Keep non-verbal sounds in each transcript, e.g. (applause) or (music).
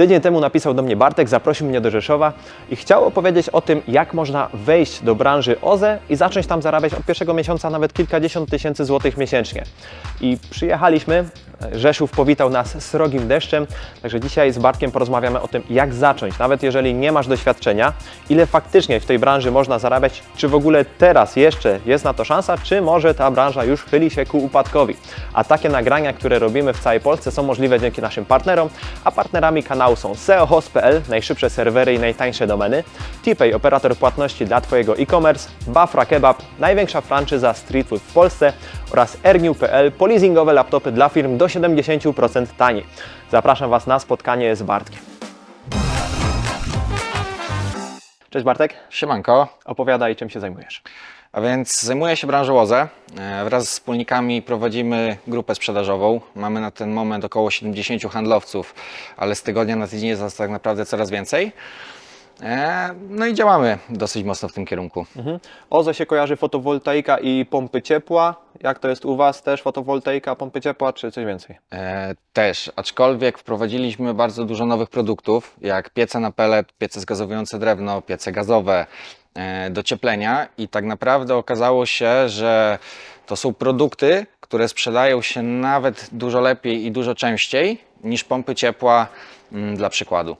Tydzień temu napisał do mnie Bartek, zaprosił mnie do Rzeszowa i chciał opowiedzieć o tym, jak można wejść do branży OZE i zacząć tam zarabiać od pierwszego miesiąca nawet kilkadziesiąt tysięcy złotych miesięcznie. I przyjechaliśmy, Rzeszów powitał nas srogim deszczem, także dzisiaj z Bartkiem porozmawiamy o tym, jak zacząć, nawet jeżeli nie masz doświadczenia, ile faktycznie w tej branży można zarabiać, czy w ogóle teraz jeszcze jest na to szansa, czy może ta branża już chyli się ku upadkowi. A takie nagrania, które robimy w całej Polsce są możliwe dzięki naszym partnerom, a partnerami kanału są SEOhost.pl, najszybsze serwery i najtańsze domeny, TPay, operator płatności dla Twojego e-commerce, Bafra Kebab, największa franczyza street food w Polsce oraz Erniu.pl, polizingowe laptopy dla firm do 70% taniej. Zapraszam Was na spotkanie z Bartkiem. Cześć Bartek, Siemanko, opowiadaj czym się zajmujesz. a więc zajmuję się branżą OZE. E, Wraz z wspólnikami prowadzimy grupę sprzedażową. Mamy na ten moment około 70 handlowców, ale z tygodnia na tydzień jest nas tak naprawdę coraz więcej. E, No i działamy dosyć mocno w tym kierunku. Mhm. OZE się kojarzy fotowoltaika i pompy ciepła. Jak to jest u Was też fotowoltaika, pompy ciepła czy coś więcej? E, Też, aczkolwiek wprowadziliśmy bardzo dużo nowych produktów, jak piece na pelet, piece zgazowujące drewno, piece gazowe, e, docieplenia i tak naprawdę okazało się, że to są produkty, które sprzedają się nawet dużo lepiej i dużo częściej niż pompy ciepła mm, dla przykładu.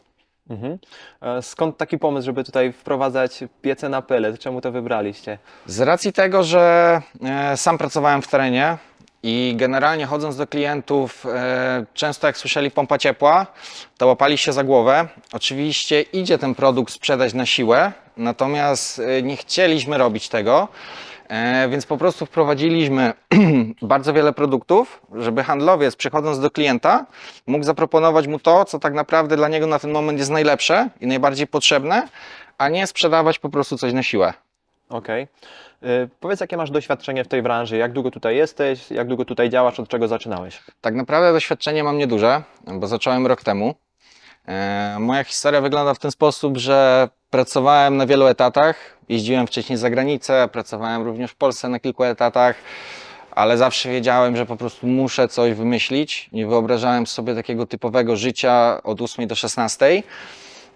Mhm. E, Skąd taki pomysł, żeby tutaj wprowadzać piece na pelet? Czemu to wybraliście? Z racji tego, że e, sam pracowałem w terenie i generalnie chodząc do klientów, e, często jak słyszeli pompa ciepła, to łapali się za głowę. Oczywiście idzie ten produkt sprzedać na siłę, natomiast nie chcieliśmy robić tego. E, Więc po prostu wprowadziliśmy (clears throat) bardzo wiele produktów, żeby handlowiec przychodząc do klienta mógł zaproponować mu to, co tak naprawdę dla niego na ten moment jest najlepsze i najbardziej potrzebne, a nie sprzedawać po prostu coś na siłę. Okej. E, Powiedz, jakie masz doświadczenie w tej branży? Jak długo tutaj jesteś? Jak długo tutaj działasz? Od czego zaczynałeś? Tak naprawdę doświadczenie mam nieduże, bo zacząłem rok temu. E, Moja historia wygląda w ten sposób, że pracowałem na wielu etatach. Jeździłem wcześniej za granicę, pracowałem również w Polsce na kilku etatach, ale zawsze wiedziałem, że po prostu muszę coś wymyślić. Nie wyobrażałem sobie takiego typowego życia od 8 do 16.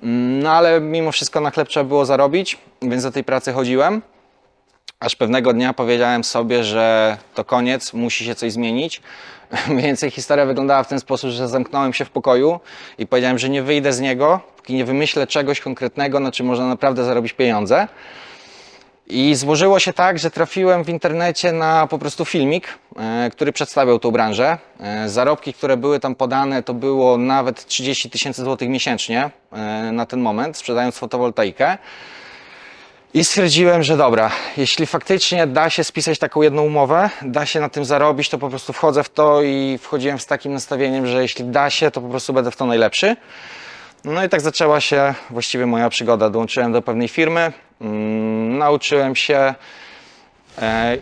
Mm, No ale mimo wszystko na chleb trzeba było zarobić, więc do tej pracy chodziłem. Aż pewnego dnia powiedziałem sobie, że to koniec, musi się coś zmienić. (laughs) Mniej więcej historia wyglądała w ten sposób, że zamknąłem się w pokoju i powiedziałem, że nie wyjdę z niego, póki nie wymyślę czegoś konkretnego, na czym można naprawdę zarobić pieniądze. I złożyło się tak, że trafiłem w internecie na po prostu filmik, e, który przedstawiał tą branżę. E, zarobki, które były tam podane, to było nawet 30 tysięcy złotych miesięcznie e, na ten moment, sprzedając fotowoltaikę. I stwierdziłem, że dobra, jeśli faktycznie da się spisać taką jedną umowę, da się na tym zarobić, to po prostu wchodzę w to i wchodziłem z takim nastawieniem, że jeśli da się, to po prostu będę w to najlepszy. No i tak zaczęła się właściwie moja przygoda. Dołączyłem do pewnej firmy, mm, nauczyłem się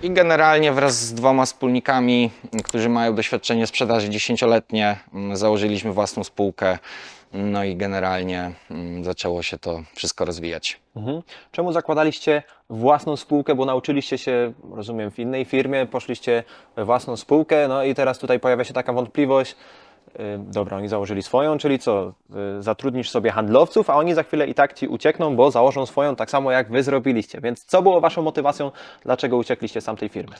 i generalnie wraz z dwoma wspólnikami, którzy mają doświadczenie sprzedaży dziesięcioletnie, mm, założyliśmy własną spółkę. No i generalnie mm, zaczęło się to wszystko rozwijać. Mhm. Czemu zakładaliście własną spółkę? Bo nauczyliście się, rozumiem, w innej firmie, poszliście we własną spółkę, no i teraz tutaj pojawia się taka wątpliwość. Y, Dobra, oni założyli swoją, czyli co? y, Zatrudnisz sobie handlowców, a oni za chwilę i tak ci uciekną, bo założą swoją tak samo jak wy zrobiliście. Więc co było waszą motywacją, dlaczego uciekliście z tamtej firmy?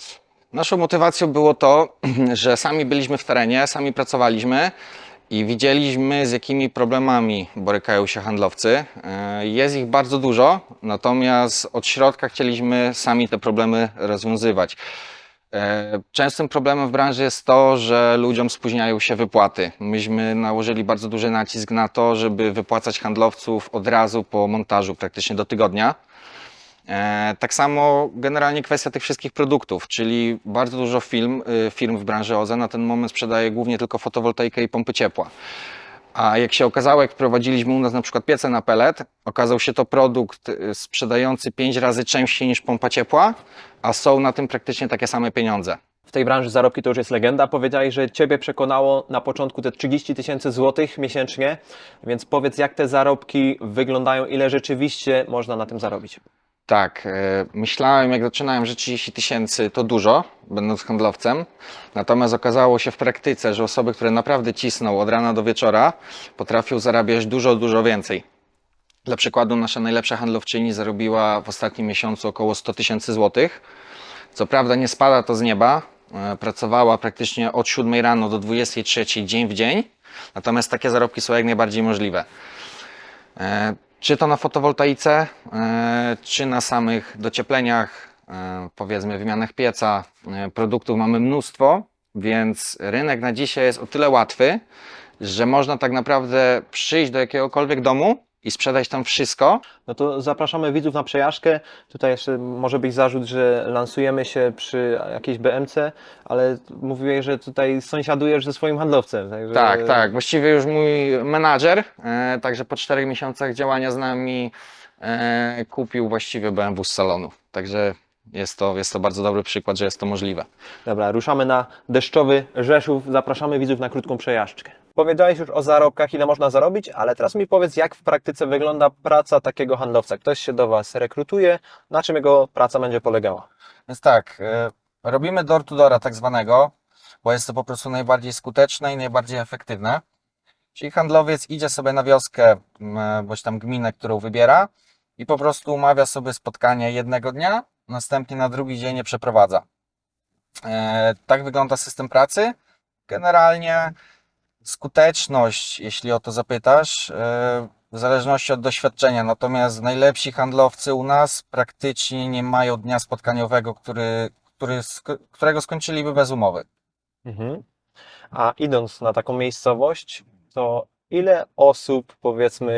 Naszą motywacją było to, (clears throat) że sami byliśmy w terenie, sami pracowaliśmy i widzieliśmy, z jakimi problemami borykają się handlowcy. E, Jest ich bardzo dużo, natomiast od środka chcieliśmy sami te problemy rozwiązywać. Częstym problemem w branży jest to, że ludziom spóźniają się wypłaty. Myśmy nałożyli bardzo duży nacisk na to, żeby wypłacać handlowców od razu po montażu, praktycznie do tygodnia. E, Tak samo generalnie kwestia tych wszystkich produktów, czyli bardzo dużo firm, y, firm w branży OZE na ten moment sprzedaje głównie tylko fotowoltaikę i pompy ciepła. A jak się okazało, jak prowadziliśmy u nas na przykład piece na pelet, okazał się to produkt y, sprzedający 5 razy częściej niż pompa ciepła, a są na tym praktycznie takie same pieniądze. W tej branży zarobki to już jest legenda. Powiedziałeś, że Ciebie przekonało na początku te 30 tysięcy złotych miesięcznie, więc powiedz, jak te zarobki wyglądają, ile rzeczywiście można na tym zarobić. Tak, e, myślałem jak zaczynałem, że 30 tysięcy to dużo, będąc handlowcem. Natomiast okazało się w praktyce, że osoby, które naprawdę cisną od rana do wieczora, potrafią zarabiać dużo, dużo więcej. Dla przykładu, nasza najlepsza handlowczyni zarobiła w ostatnim miesiącu około 100 tysięcy złotych. Co prawda nie spada to z nieba. e, Pracowała praktycznie od 7 rano do 23 dzień w dzień. Natomiast takie zarobki są jak najbardziej możliwe. Czy to na fotowoltaice, e, czy na samych dociepleniach, e, powiedzmy wymianach pieca, e, produktów mamy mnóstwo, więc rynek na dzisiaj jest o tyle łatwy, że można tak naprawdę przyjść do jakiegokolwiek domu i sprzedać tam wszystko, No to zapraszamy widzów na przejażdżkę. Tutaj jeszcze może być zarzut, że lansujemy się przy jakiejś BMC, ale mówiłeś, że tutaj sąsiadujesz ze swoim handlowcem. Także... Tak, tak. Właściwie już mój menadżer, e, także po czterech miesiącach działania z nami e, kupił właściwie BMW z salonu. Także jest to, jest to bardzo dobry przykład, że jest to możliwe. Dobra, ruszamy na deszczowy Rzeszów. Zapraszamy widzów na krótką przejażdżkę. Powiedziałeś już o zarobkach, ile można zarobić, ale teraz mi powiedz, jak w praktyce wygląda praca takiego handlowca. Ktoś się do Was rekrutuje, na czym jego praca będzie polegała? Więc tak, e, robimy door to doora tak zwanego, bo jest to po prostu najbardziej skuteczne i najbardziej efektywne. Czyli handlowiec idzie sobie na wioskę, bądź tam gminę, którą wybiera i po prostu umawia sobie spotkanie jednego dnia, następnie na drugi dzień je przeprowadza. E, Tak wygląda system pracy. Generalnie skuteczność, jeśli o to zapytasz, e, w zależności od doświadczenia. Natomiast najlepsi handlowcy u nas praktycznie nie mają dnia spotkaniowego, który, który, którego skończyliby bez umowy. Mhm. A idąc na taką miejscowość, to ile osób, powiedzmy,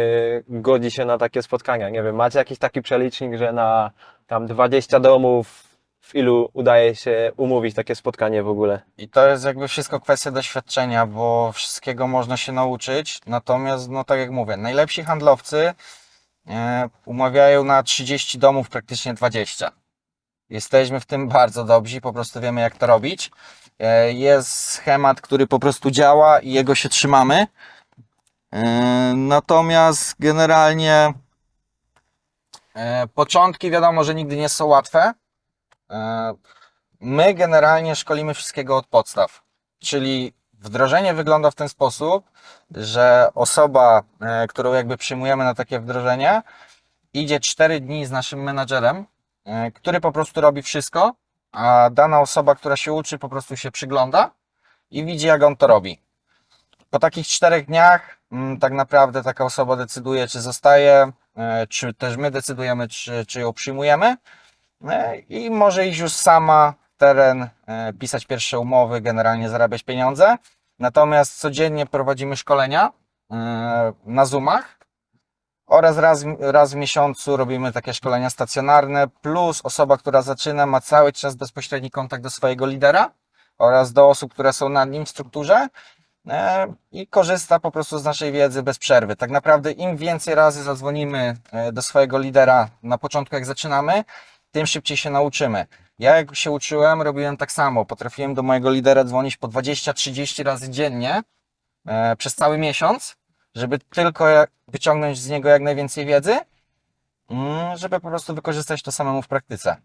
godzi się na takie spotkania? Nie wiem, macie jakiś taki przelicznik, że na tam 20 domów, w ilu udaje się umówić takie spotkanie w ogóle? I to jest jakby wszystko kwestia doświadczenia, bo wszystkiego można się nauczyć. Natomiast, no tak jak mówię, najlepsi handlowcy e, umawiają na 30 domów praktycznie 20. Jesteśmy w tym bardzo dobrzy, po prostu wiemy jak to robić. E, Jest schemat, który po prostu działa i jego się trzymamy. E, Natomiast generalnie e, początki wiadomo, że nigdy nie są łatwe. E, My generalnie szkolimy wszystkiego od podstaw. Czyli wdrożenie wygląda w ten sposób, że osoba, e, którą jakby przyjmujemy na takie wdrożenie, idzie 4 dni z naszym menadżerem, e, który po prostu robi wszystko, a dana osoba, która się uczy, po prostu się przygląda i widzi, jak on to robi. Po takich czterech dniach mm, tak naprawdę taka osoba decyduje, czy zostaje, czy też my decydujemy, czy, czy ją przyjmujemy. E, I może iść już sama teren, e, pisać pierwsze umowy, generalnie zarabiać pieniądze. Natomiast codziennie prowadzimy szkolenia e, na Zoomach oraz raz, raz w miesiącu robimy takie szkolenia stacjonarne, plus osoba, która zaczyna, ma cały czas bezpośredni kontakt do swojego lidera oraz do osób, które są nad nim w strukturze i korzysta po prostu z naszej wiedzy bez przerwy. Tak naprawdę im więcej razy zadzwonimy do swojego lidera na początku, jak zaczynamy, tym szybciej się nauczymy. Ja jak się uczyłem, robiłem tak samo. Potrafiłem do mojego lidera dzwonić po 20-30 razy dziennie e, przez cały miesiąc, żeby tylko wyciągnąć z niego jak najwięcej wiedzy, mm, żeby po prostu wykorzystać to samemu w praktyce.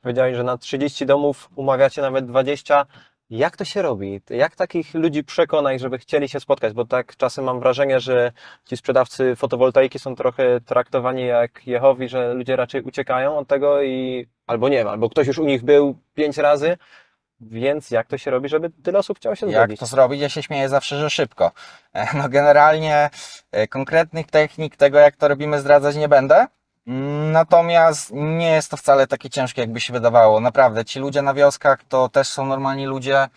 Powiedziałeś, że na 30 domów umawiacie nawet 20. Jak to się robi? Jak takich ludzi przekonać, żeby chcieli się spotkać? Bo tak czasem mam wrażenie, że ci sprzedawcy fotowoltaiki są trochę traktowani jak Jehowi, że ludzie raczej uciekają od tego i albo nie albo ktoś już u nich był pięć razy. Więc jak to się robi, żeby tyle osób chciało się Jak zgodzić? to zrobić? Ja się śmieję zawsze, że szybko. E, No generalnie e, konkretnych technik tego, jak to robimy, zdradzać nie będę. Natomiast nie jest to wcale takie ciężkie, jakby się wydawało. Naprawdę, ci ludzie na wioskach to też są normalni ludzie.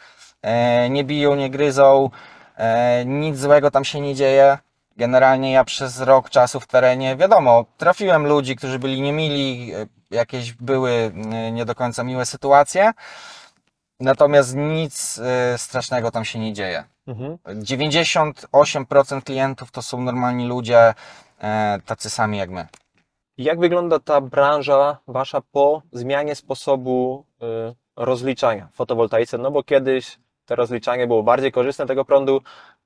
E, Nie biją, nie gryzą, e, nic złego tam się nie dzieje. Generalnie ja przez rok czasu w terenie, wiadomo, trafiłem ludzi, którzy byli niemili, e, jakieś były nie do końca miłe sytuacje. Natomiast nic strasznego tam się nie dzieje. Mhm. 98% klientów to są normalni ludzie, tacy sami jak my. Jak wygląda ta branża wasza po zmianie sposobu y, rozliczania w fotowoltaice? No bo kiedyś to rozliczanie było bardziej korzystne tego prądu,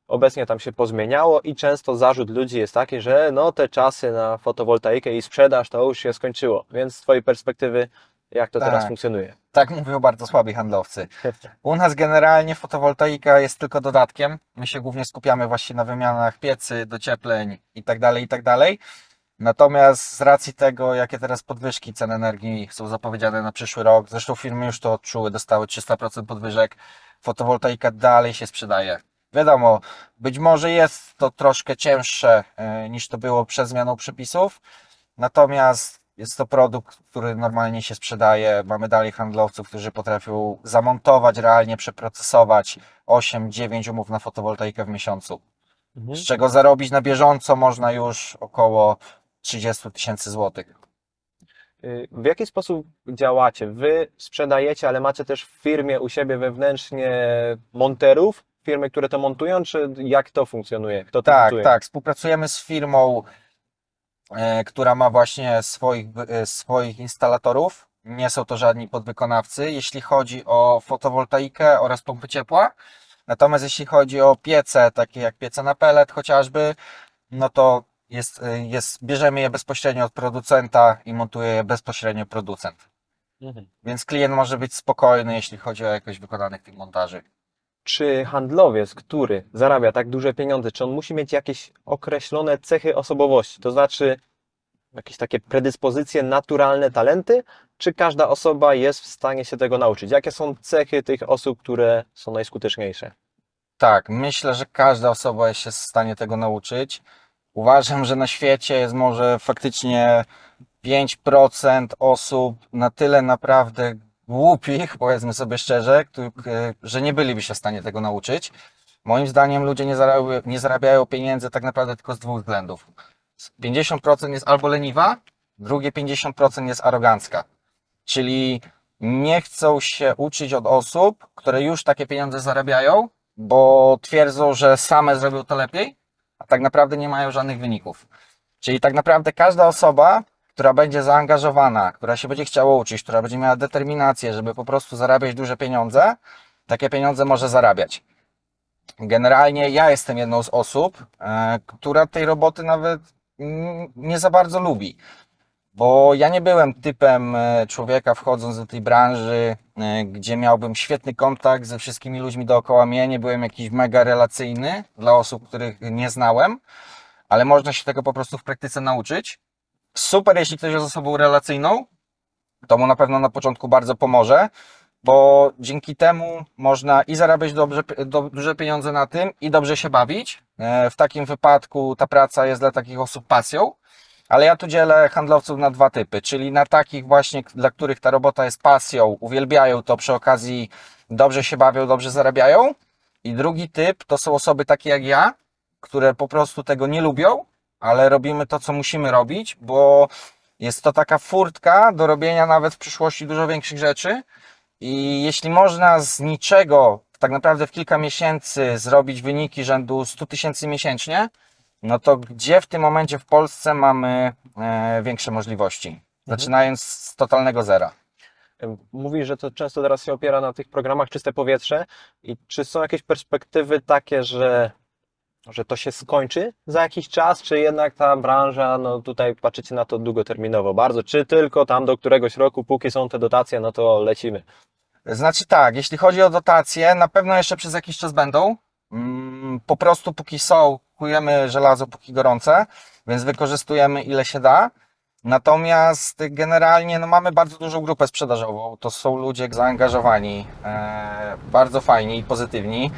obecnie tam się pozmieniało i często zarzut ludzi jest taki, że no te czasy na fotowoltaikę i sprzedaż to już się skończyło. Więc z Twojej perspektywy, jak to Tak. teraz funkcjonuje? Tak mówią bardzo słabi handlowcy. (laughs) U nas generalnie fotowoltaika jest tylko dodatkiem. My się głównie skupiamy właśnie na wymianach piecy, dociepleń i tak Natomiast z racji tego, jakie teraz podwyżki cen energii są zapowiedziane na przyszły rok, zresztą firmy już to odczuły, dostały 300% podwyżek, fotowoltaika dalej się sprzedaje. Wiadomo, być może jest to troszkę cięższe e, niż to było przed zmianą przepisów, natomiast jest to produkt, który normalnie się sprzedaje. Mamy dalej handlowców, którzy potrafią zamontować, realnie przeprocesować 8-9 umów na fotowoltaikę w miesiącu Mhm. z czego zarobić na bieżąco można już około 30 tysięcy złotych. Y, W jaki sposób działacie? Wy sprzedajecie, ale macie też w firmie u siebie wewnętrznie monterów, firmy, które to montują, czy jak to funkcjonuje? Kto to Tak, montuje? tak. Współpracujemy z firmą, e, która ma właśnie swoich, e, swoich instalatorów. Nie są to żadni podwykonawcy, jeśli chodzi o fotowoltaikę oraz pompy ciepła. Natomiast jeśli chodzi o piece, takie jak piece na pellet chociażby, no to jest, e, jest, bierzemy je bezpośrednio od producenta i montuje je bezpośrednio producent. Mhm. Więc klient może być spokojny, jeśli chodzi o jakość wykonanych tych montaży. Czy handlowiec, który zarabia tak duże pieniądze, czy on musi mieć jakieś określone cechy osobowości? To znaczy jakieś takie predyspozycje, naturalne talenty, czy każda osoba jest w stanie się tego nauczyć? Jakie są cechy tych osób, które są najskuteczniejsze? Tak, myślę, że każda osoba jest się w stanie tego nauczyć. Uważam, że na świecie jest może faktycznie 5% osób na tyle naprawdę głupich, powiedzmy sobie szczerze, e, że nie byliby się w stanie tego nauczyć. Moim zdaniem ludzie nie zarabiają, nie zarabiają pieniędzy tak naprawdę tylko z dwóch względów. 50% jest albo leniwa, drugie 50% jest arogancka. Czyli nie chcą się uczyć od osób, które już takie pieniądze zarabiają, bo twierdzą, że same zrobią to lepiej, tak naprawdę nie mają żadnych wyników. Czyli tak naprawdę każda osoba, która będzie zaangażowana, która się będzie chciała uczyć, która będzie miała determinację, żeby po prostu zarabiać duże pieniądze, takie pieniądze może zarabiać. Generalnie ja jestem jedną z osób, e, która tej roboty nawet nie za bardzo lubi. Bo ja nie byłem typem e, człowieka wchodząc do tej branży, e, gdzie miałbym świetny kontakt ze wszystkimi ludźmi dookoła mnie. Nie byłem jakiś mega relacyjny dla osób, których nie znałem, ale można się tego po prostu w praktyce nauczyć. Super, jeśli ktoś jest osobą relacyjną, to mu na pewno na początku bardzo pomoże, bo dzięki temu można i zarabiać dobrze, do, duże pieniądze na tym, i dobrze się bawić. E, W takim wypadku ta praca jest dla takich osób pasją. Ale ja tu dzielę handlowców na dwa typy, czyli na takich właśnie, dla których ta robota jest pasją, uwielbiają to, przy okazji dobrze się bawią, dobrze zarabiają. I drugi typ to są osoby takie jak ja, które po prostu tego nie lubią, ale robimy to, co musimy robić, bo jest to taka furtka do robienia nawet w przyszłości dużo większych rzeczy. I jeśli można z niczego, tak naprawdę w kilka miesięcy, zrobić wyniki rzędu 100 tysięcy miesięcznie, no to gdzie w tym momencie w Polsce mamy e, większe możliwości? Zaczynając z totalnego zera. Mówi, że to często teraz się opiera na tych programach Czyste Powietrze. I czy są jakieś perspektywy takie, że, że to się skończy za jakiś czas, czy jednak ta branża, no tutaj patrzycie na to długoterminowo bardzo, czy tylko tam do któregoś roku, póki są te dotacje, no to lecimy. Znaczy tak, jeśli chodzi o dotacje, na pewno jeszcze przez jakiś czas będą. Mm, Po prostu póki są, kujemy żelazo póki gorące, więc wykorzystujemy ile się da. Natomiast generalnie no, mamy bardzo dużą grupę sprzedażową. To są ludzie zaangażowani, e, bardzo fajni i pozytywni,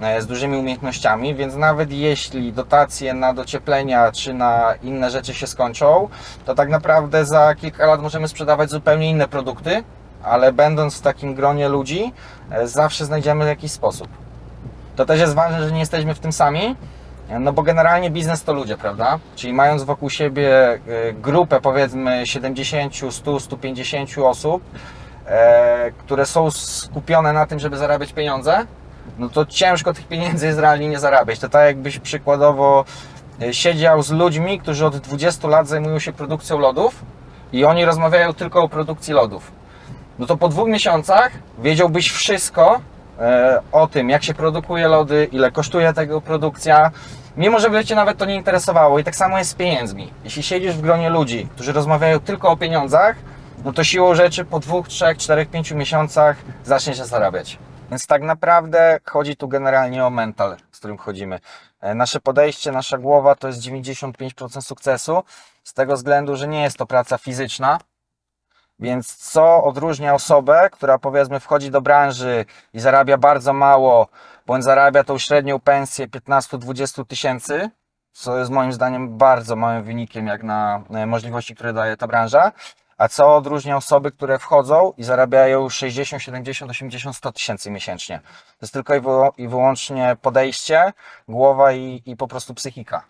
e, z dużymi umiejętnościami, więc nawet jeśli dotacje na docieplenia czy na inne rzeczy się skończą, to tak naprawdę za kilka lat możemy sprzedawać zupełnie inne produkty, ale będąc w takim gronie ludzi, e, zawsze znajdziemy jakiś sposób. To też jest ważne, że nie jesteśmy w tym sami, no bo generalnie biznes to ludzie, prawda? Czyli mając wokół siebie e, grupę powiedzmy 70, 100, 150 osób, e, które są skupione na tym, żeby zarabiać pieniądze, no to ciężko tych pieniędzy jest realnie nie zarabiać. To tak jakbyś przykładowo e, siedział z ludźmi, którzy od 20 lat zajmują się produkcją lodów i oni rozmawiają tylko o produkcji lodów. No to po dwóch miesiącach wiedziałbyś wszystko o tym, jak się produkuje lody, ile kosztuje tego produkcja, mimo że by Cię nawet to nie interesowało. I tak samo jest z pieniędzmi. Jeśli siedzisz w gronie ludzi, którzy rozmawiają tylko o pieniądzach, no to siłą rzeczy po dwóch, trzech, czterech, pięciu miesiącach zacznie się zarabiać. Więc tak naprawdę chodzi tu generalnie o mental, z którym chodzimy. E, Nasze podejście, nasza głowa to jest 95% sukcesu, z tego względu, że nie jest to praca fizyczna, więc co odróżnia osobę, która powiedzmy wchodzi do branży i zarabia bardzo mało, bądź zarabia tą średnią pensję 15-20 tysięcy, co jest moim zdaniem bardzo małym wynikiem jak na e, możliwości, które daje ta branża, a co odróżnia osoby, które wchodzą i zarabiają 60, 70, 80, 100 tysięcy miesięcznie. To jest tylko i, wyłącznie podejście, głowa i, i po prostu psychika.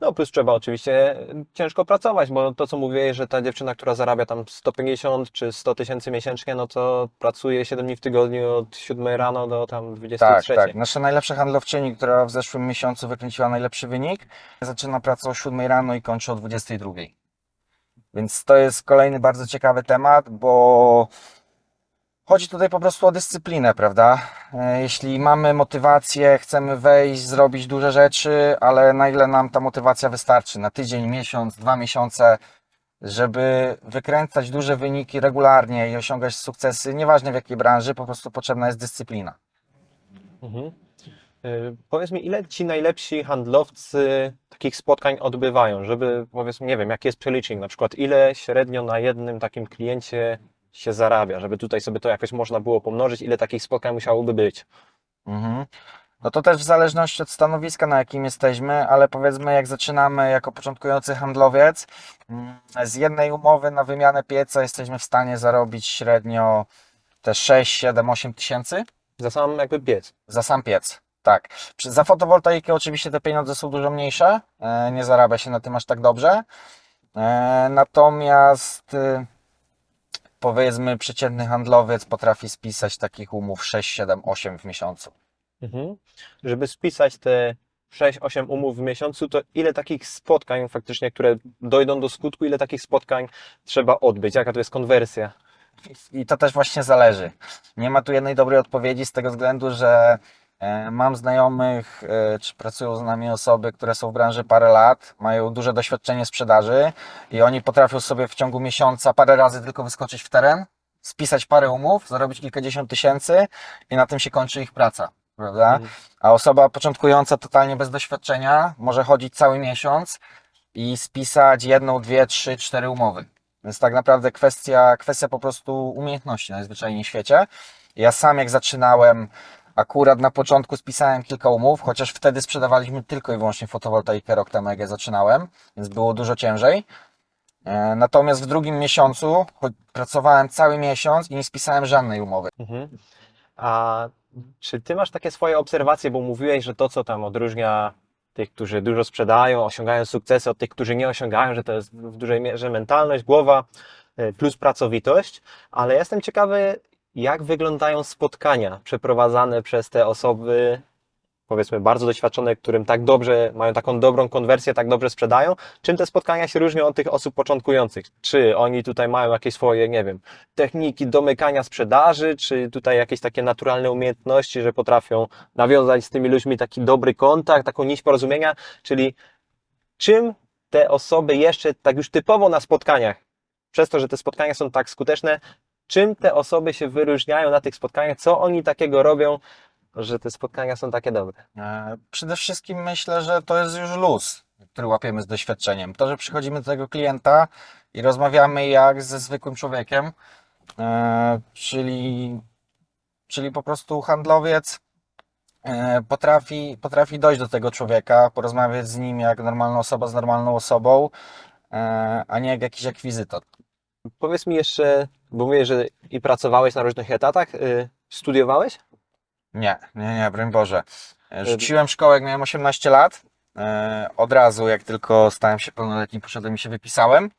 No plus trzeba oczywiście ciężko pracować, bo to co mówiłeś, że ta dziewczyna, która zarabia tam 150 czy 100 tysięcy miesięcznie, no to pracuje 7 dni w tygodniu od 7 rano do tam 23. Tak, tak. Nasza najlepsza handlowczyni, która w zeszłym miesiącu wykręciła najlepszy wynik, zaczyna pracę o 7 rano i kończy o 22. Więc to jest kolejny bardzo ciekawy temat, bo chodzi tutaj po prostu o dyscyplinę, prawda? E, Jeśli mamy motywację, chcemy wejść, zrobić duże rzeczy, ale na ile nam ta motywacja wystarczy? Na tydzień, miesiąc, dwa miesiące, żeby wykręcać duże wyniki regularnie i osiągać sukcesy, nieważne w jakiej branży, po prostu potrzebna jest dyscyplina. Mhm. Y, Powiedz mi, ile ci najlepsi handlowcy takich spotkań odbywają, żeby powiedzmy, nie wiem, jaki jest przelicznik, na przykład ile średnio na jednym takim kliencie się zarabia, żeby tutaj sobie to jakoś można było pomnożyć, ile takich spotkań musiałoby być. Mhm. No to też w zależności od stanowiska, na jakim jesteśmy, ale powiedzmy, jak zaczynamy jako początkujący handlowiec, mm, z jednej umowy na wymianę pieca jesteśmy w stanie zarobić średnio te 6, 7, 8 tysięcy Za sam jakby piec. za sam piec. Tak. Za fotowoltaikę oczywiście te pieniądze są dużo mniejsze, e, nie zarabia się na tym aż tak dobrze. E, Natomiast y, powiedzmy, przeciętny handlowiec potrafi spisać takich umów 6, 7, 8 w miesiącu. Mhm. Żeby spisać te 6-8 umów w miesiącu, to ile takich spotkań faktycznie, które dojdą do skutku, ile takich spotkań trzeba odbyć? Jaka to jest konwersja? I to też właśnie zależy. Nie ma tu jednej dobrej odpowiedzi z tego względu, że mam znajomych, e, czy pracują z nami osoby, które są w branży parę lat, mają duże doświadczenie sprzedaży i oni potrafią sobie w ciągu miesiąca parę razy tylko wyskoczyć w teren, spisać parę umów, zarobić kilkadziesiąt tysięcy i na tym się kończy ich praca. Prawda? Mhm. A osoba początkująca, totalnie bez doświadczenia, może chodzić cały miesiąc i spisać jedną, dwie, trzy, cztery umowy. Więc tak naprawdę kwestia, kwestia po prostu umiejętności najzwyczajniej w świecie. Ja sam jak zaczynałem, akurat na początku spisałem kilka umów, chociaż wtedy sprzedawaliśmy tylko i wyłącznie fotowoltaikę rok temu, jak ja zaczynałem, więc było dużo ciężej. E, Natomiast w drugim miesiącu pracowałem cały miesiąc i nie spisałem żadnej umowy. Mhm. A czy ty masz takie swoje obserwacje, bo mówiłeś, że to, co tam odróżnia tych, którzy dużo sprzedają, osiągają sukcesy, od tych, którzy nie osiągają, że to jest w dużej mierze mentalność, głowa y, plus pracowitość, ale jestem ciekawy, jak wyglądają spotkania przeprowadzane przez te osoby, powiedzmy bardzo doświadczone, którym tak dobrze, mają taką dobrą konwersję, tak dobrze sprzedają. Czym te spotkania się różnią od tych osób początkujących? Czy oni tutaj mają jakieś swoje, nie wiem, techniki domykania sprzedaży, czy tutaj jakieś takie naturalne umiejętności, że potrafią nawiązać z tymi ludźmi taki dobry kontakt, taką nić porozumienia, czyli czym te osoby jeszcze tak już typowo na spotkaniach, przez to, że te spotkania są tak skuteczne, czym te osoby się wyróżniają na tych spotkaniach, co oni takiego robią, że te spotkania są takie dobre. E, Przede wszystkim myślę, że to jest już luz, który łapiemy z doświadczeniem. To, że przychodzimy do tego klienta i rozmawiamy jak ze zwykłym człowiekiem, e, czyli, czyli po prostu handlowiec e, potrafi, potrafi dojść do tego człowieka, porozmawiać z nim jak normalna osoba z normalną osobą, e, a nie jak jakiś akwizytor. Powiedz mi jeszcze, bo mówię, że i pracowałeś na różnych etatach, y, studiowałeś? Nie, nie, nie, broń Boże. E, Rzuciłem szkołę, jak miałem 18 lat. E, Od razu, jak tylko stałem się pełnoletni, poszedłem i się wypisałem.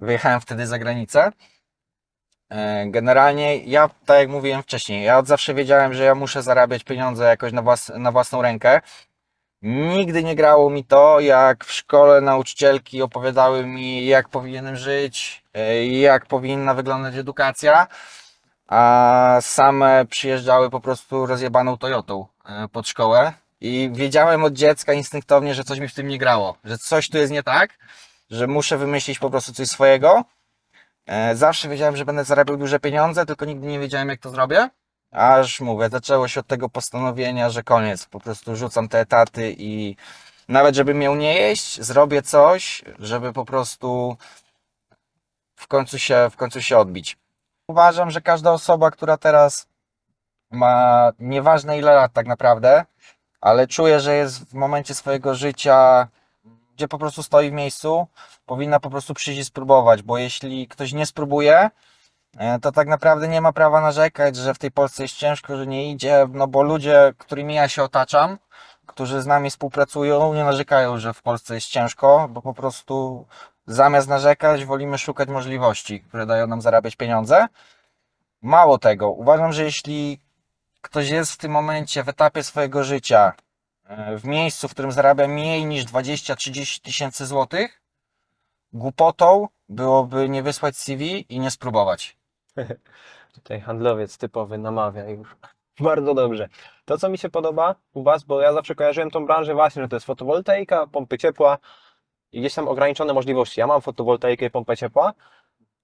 Wyjechałem wtedy za granicę. E, Generalnie ja, tak jak mówiłem wcześniej, ja od zawsze wiedziałem, że ja muszę zarabiać pieniądze jakoś na, włas na własną rękę. Nigdy nie grało mi to, jak w szkole nauczycielki opowiadały mi, jak powinienem żyć, jak powinna wyglądać edukacja. a same przyjeżdżały po prostu rozjebaną Toyotą e, pod szkołę i wiedziałem od dziecka instynktownie, że coś mi w tym nie grało, że coś tu jest nie tak, że muszę wymyślić po prostu coś swojego. E, Zawsze wiedziałem, że będę zarabiał duże pieniądze, tylko nigdy nie wiedziałem, jak to zrobię. Aż mówię, zaczęło się od tego postanowienia, że koniec, po prostu rzucam te etaty i nawet żeby miał nie jeść, zrobię coś, żeby po prostu w końcu się, w końcu się odbić. Uważam, że każda osoba, która teraz ma nieważne ile lat tak naprawdę, ale czuje, że jest w momencie swojego życia, gdzie po prostu stoi w miejscu, powinna po prostu przyjść i spróbować, bo jeśli ktoś nie spróbuje, to tak naprawdę nie ma prawa narzekać, że w tej Polsce jest ciężko, że nie idzie, no bo ludzie, którymi ja się otaczam, którzy z nami współpracują, nie narzekają, że w Polsce jest ciężko, bo po prostu zamiast narzekać, wolimy szukać możliwości, które dają nam zarabiać pieniądze. Mało tego, uważam, że jeśli ktoś jest w tym momencie, w etapie swojego życia, e, w miejscu, w którym zarabia mniej niż 20-30 tysięcy złotych, głupotą byłoby nie wysłać CV i nie spróbować. (laughs) Tutaj handlowiec typowy namawia już. (laughs) Bardzo dobrze. To, co mi się podoba u Was, bo ja zawsze kojarzyłem tą branżę właśnie, że to jest fotowoltaika, pompy ciepła i gdzieś tam ograniczone możliwości. Ja mam fotowoltaikę i pompę ciepła,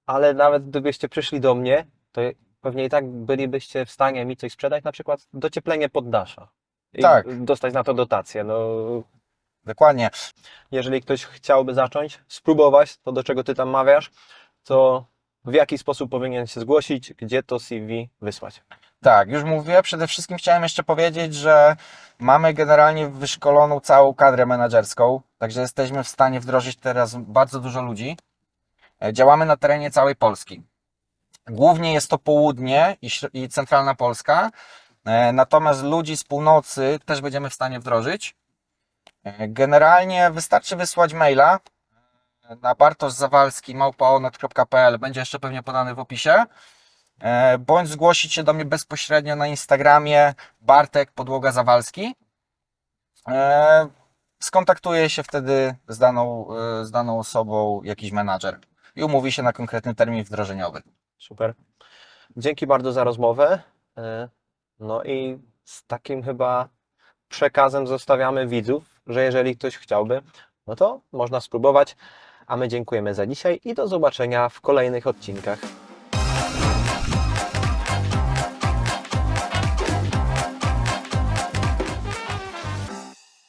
ale nawet gdybyście przyszli do mnie, to pewnie i tak bylibyście w stanie mi coś sprzedać, na przykład docieplenie poddasza. I Tak. dostać na to dotację. No, Dokładnie. jeżeli ktoś chciałby zacząć, spróbować to, do czego Ty tam mawiasz, to w jaki sposób powinien się zgłosić, gdzie to CV wysłać. Tak, już mówię. Przede wszystkim chciałem jeszcze powiedzieć, że mamy generalnie wyszkoloną całą kadrę menedżerską, także jesteśmy w stanie wdrożyć teraz bardzo dużo ludzi. E, Działamy na terenie całej Polski. Głównie jest to południe i, centralna Polska, e, natomiast ludzi z północy też będziemy w stanie wdrożyć. E, Generalnie wystarczy wysłać maila na bartoszzawalski.małpaonet.pl będzie jeszcze pewnie podany w opisie. E, bądź zgłosić się do mnie bezpośrednio na Instagramie Bartek Podłoga Zawalski. E, Skontaktuje się wtedy z daną, e, z daną osobą jakiś menadżer i umówi się na konkretny termin wdrożeniowy. Super. Dzięki bardzo za rozmowę. No i z takim chyba przekazem zostawiamy widzów, że jeżeli ktoś chciałby, no to można spróbować. A my dziękujemy za dzisiaj i do zobaczenia w kolejnych odcinkach.